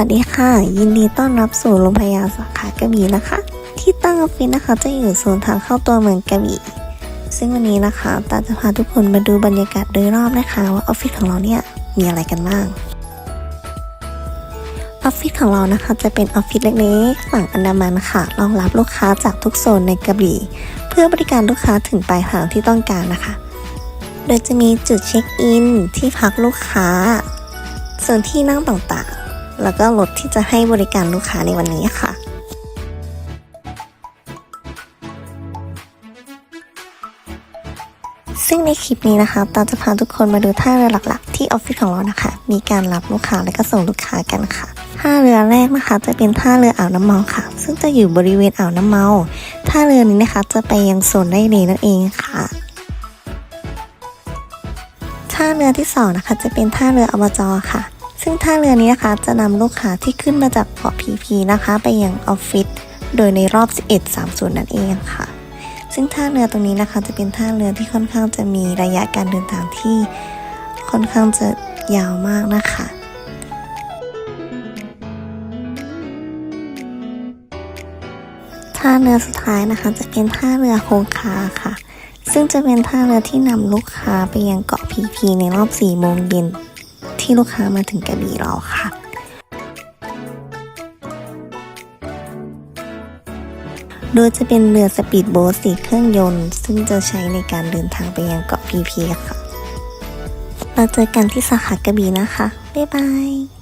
วัสดีค่ะ ยินดีต้อนรับสู่โรงพยาบาลสาขากระบี่นะคะ ที่ตั้งออฟฟิศนะคะ จะอยู่โซนทางเข้าตัวเมืองกระบี่ซึ่งวันนี้นะคะตาจะพาทุกคนมาดูบรรยากาศโดยรอบนะคะว่าออฟฟิศของเราเนี่ยมีอะไรกันบ้างออฟฟิศของเรานะคะจะเป็นออฟฟิศเล็กๆฝั่งอันดามันค่ะรองรับลูกค้าจากทุกโซนในกระบี่ เพื่อบริการลูกค้าถึงปลายทางที่ต้องการนะคะ โดยจะมีจุดเช็คอินที่พักลูกค้าส่วนที่นั่งต่างๆ แล้วก็รถที่จะให้บริการลูกค้าในวันนี้ค่ะซึ่งในคลิปนี้นะคะตาจะพาทุกคนมาดูท่าเรือหลักๆ ที่ออฟฟิศของเรานะคะ มีการรับลูกค้าและก็ส่งลูกค้ากันค่ะ ท่าเรือแรกนะคะ จะเป็นท่าเรืออ่าวน้ำเมาค่ะ ซึ่งจะอยู่บริเวณอ่าวน้ำเมา ท่าเรือนี้นะคะ จะไปยังโซนไร่เลนั่นเองค่ะ ท่าเรือที่สองนะคะ จะเป็นท่าเรืออบจค่ะ ซึ่งท่าเรือนี้นะคะจะนำลูกค้าที่ขึ้นมาจากเกาะพีพีนะคะ ไปยังออฟฟิศโดยในรอบ 11.30 นั่นเองค่ะ ซึ่งท่าเรือตรงนี้นะคะจะเป็นท่าเรือที่ค่อนข้างจะมีระยะการเดินทางที่ค่อนข้างจะยาวมากนะคะท่าเรือสุดท้ายนะคะจะเป็นท่าเรือโฮงคาค่ะ ซึ่งจะเป็นท่าเรือที่นำลูกค้าไปยังเกาะพีพีในรอบ4โมงเย็น ที่ลูกค้ามาถึงกระบี่เราค่ะ โดยจะเป็นเรือสปีดโบ๊ทสีเครื่องยนต์ ซึ่งจะใช้ในการเดินทางไปยังเกาะพีพีค่ะ เราเจอกันที่สาขากระบี่นะคะ บ๊ายบาย